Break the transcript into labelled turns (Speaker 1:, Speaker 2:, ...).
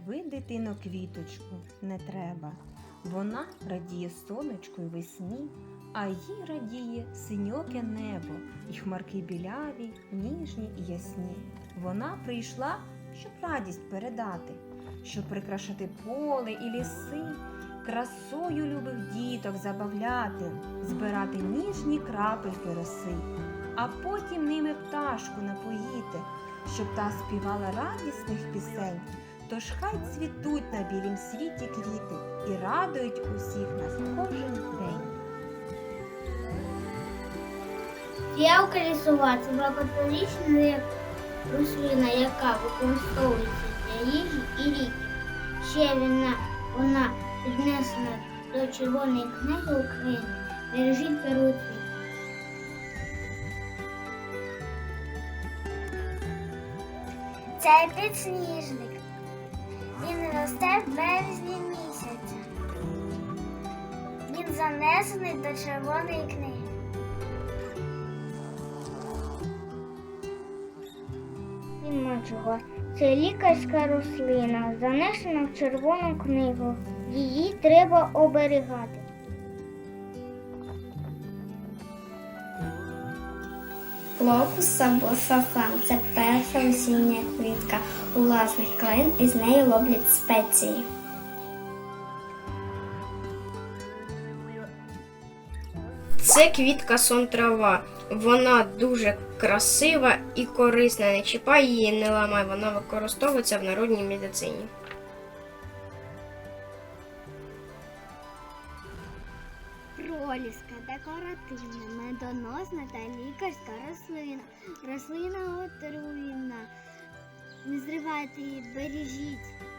Speaker 1: дитино, квіточку не треба. Вона радіє сонечку й весні, а їй радіє синьоке небо, і хмарки біляві, ніжні і ясні. Вона прийшла, щоб радість передати, щоб прикрашати поле і ліси, красою любих діток забавляти, збирати ніжні крапельки роси, а потім ними пташку напоїти, щоб та співала радісних пісень. Тож хай цвітуть на білім світі квіти і радують усіх нас кожен день.
Speaker 2: Фіалка лісова це благополучна як рослина, яка використовується для їжі і ліків. Ще вона, вона піднесена до Червоної книги України. Бережіть природу. Це підсніжник. Він березні місяця. Він занесений до Червоної книги. Відмочува. Це лікарська рослина, занесена в червону книгу. Її треба оберігати.
Speaker 3: Локус або сафран це перша осіння квітка власних клин і з неї роблять спеції.
Speaker 4: Це квітка сон-трава. Вона дуже красива і корисна. Не чіпай її, не ламай. Вона використовується в народній медицині.
Speaker 2: Проліска декоративна, медоносна та лікарська рослина. Рослина отруйна. Не зривайте її, бережіть.